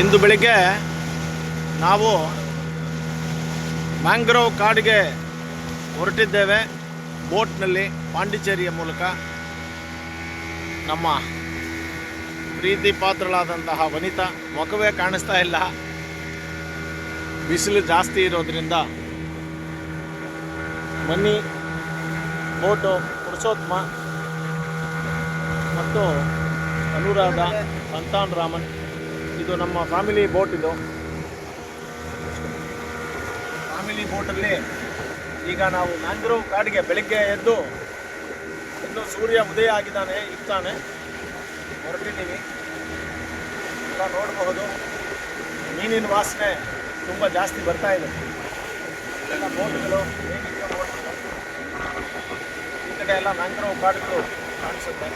ಇಂದು ಬೆಳಿಗ್ಗೆ ನಾವು ಮ್ಯಾಂಗ್ರೋವ್ ಕಾಡಿಗೆ ಹೊರಟಿದ್ದೇವೆ. ಬೋಟ್ನಲ್ಲಿ ಪಾಂಡಿಚೇರಿಯ ಮೂಲಕ ನಮ್ಮ ಪ್ರೀತಿ ಪಾತ್ರಳಾದಂತಹ ವನಿತಾ, ಮುಖವೇ ಕಾಣಿಸ್ತಾ ಇಲ್ಲ. ಬಿಸಿಲು ಜಾಸ್ತಿ ಇರೋದ್ರಿಂದ ಮನಿ ಬೋಟು ಪುರುಷೋತ್ತಮ ಮತ್ತು ಅನುರಾಧ ಸಂತಾನ್ ರಾಮನ್ ಇದು ನಮ್ಮ ಫ್ಯಾಮಿಲಿ ಬೋಟ್ ಇದು. ಫ್ಯಾಮಿಲಿ ಬೋಟಲ್ಲಿ ಈಗ ನಾವು ಮ್ಯಾಂಗ್ರೋವ್ ಕಾಡಿಗೆ ಬೆಳಿಗ್ಗೆ ಎದ್ದು ಇನ್ನು ಸೂರ್ಯ ಉದಯ ಆಗಿದ್ದಾನೆ, ಇರ್ತಾನೆ. ಹೊರಟಿದ್ದೀವಿ. ಎಲ್ಲ ನೋಡಬಹುದು ಮೀನಿನ ವಾಸನೆ ತುಂಬ ಜಾಸ್ತಿ ಬರ್ತಾ ಇದೆ. ಎಲ್ಲ ಬೋಟ್ಗಳು ಮೀನಿನ ಬೋಟ್ಗಳು ಈ ಕಡೆ ಎಲ್ಲ ಮ್ಯಾಂಗ್ರೋವ್ ಕಾಡುಗಳು ಕಾಣಿಸುತ್ತೆ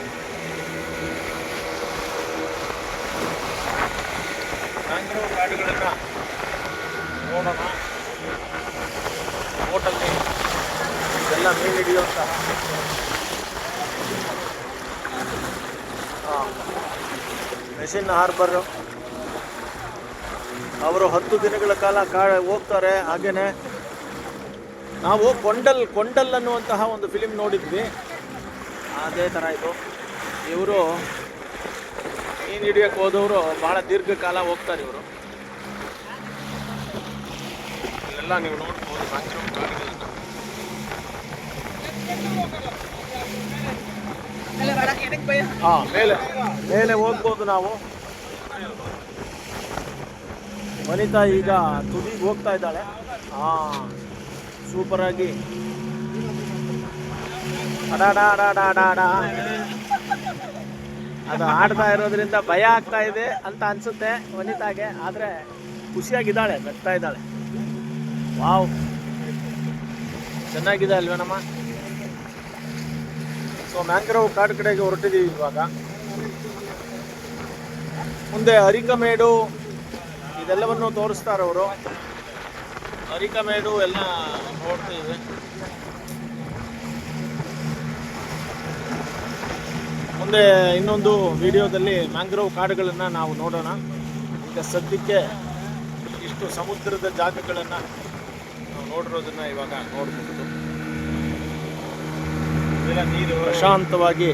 ಮ್ಯಾಂಗ್ರೋವ್ ಕಾಡುಗಳನ್ನು ನೋಡೋಣ. ಬೋಟಲ್ಲಿ ಎಲ್ಲ ಮೀನು ಹಿಡಿಯುವಂತಹ ಮೆಷಿನ್ ಹಾರ್ಬರು ಅವರು ಹತ್ತು ದಿನಗಳ ಕಾಲ ಕಾ, ಹೋಗ್ತಾರೆ, ಹಾಗೇನೆ ನಾವು ಕೊಂಡಲ್ ಕೊಂಡಲ್ ಅನ್ನುವಂತಹ ಒಂದು ಫಿಲಿಮ್ ನೋಡಿದ್ವಿ. ಅದೇ ಥರ ಇದು. ಇವರು ಮೀನು ಹಿಡಿಯೋಕ್ಕೆ ಹೋದವರು ಭಾಳ ದೀರ್ಘಕಾಲ ಹೋಗ್ತಾರೆ ಇವರು. ಇಲ್ಲೆಲ್ಲ ನೀವು ನೋಡ್ಬೋದು ಹಾಂ ಮೇಲೆ ಮೇಲೆ ಹೋಗ್ಬೋದು ನಾವು. ವನಿತಾ ಈಗ ತುದಿಗೆ ಹೋಗ್ತಾ ಇದ್ದಾಳೆ. ಹಾ ಸೂಪರ್ ಆಗಿ. ಅದು ಆಡ್ತಾ ಇರೋದ್ರಿಂದ ಭಯ ಆಗ್ತಾ ಇದೆ ಅಂತ ಅನ್ಸುತ್ತೆ ವನಿತಾಗೆ ಆದರೆ ಖುಷಿಯಾಗಿದ್ದಾಳೆ ನಗ್ತಾ ಇದ್ದಾಳೆ. ವಾವ್. ಚೆನ್ನಾಗಿದೆ ಅಲ್ವೇನಮ್ಮ ಸೊ ಮ್ಯಾಂಗ್ರೋವ್ ಕಾಡು ಕಡೆಗೆ ಹೊರಟಿದ್ದೀವಿ ಇವಾಗ. ಮುಂದೆ ಅರಿಕಮೇಡು, ಇದೆಲ್ಲವನ್ನು ತೋರಿಸ್ತಾರೆ ಅವರು. ಅರಿಕಮೇಡು ಎಲ್ಲ ನೋಡ್ತೀವಿ. ಮುಂದೆ ಇನ್ನೊಂದು ವಿಡಿಯೋದಲ್ಲಿ ಮ್ಯಾಂಗ್ರೋವ್ ಕಾಡುಗಳನ್ನು ನಾವು ನೋಡೋಣ. ಈಗ ಸದ್ಯಕ್ಕೆ ಇಷ್ಟು ಸಮುದ್ರದ ಜಾಗಗಳನ್ನು ನೋಡಿರೋದನ್ನ ಇವಾಗ ನೋಡ್ಬೋದು. ನೀರು ಪ್ರಶಾಂತವಾಗಿ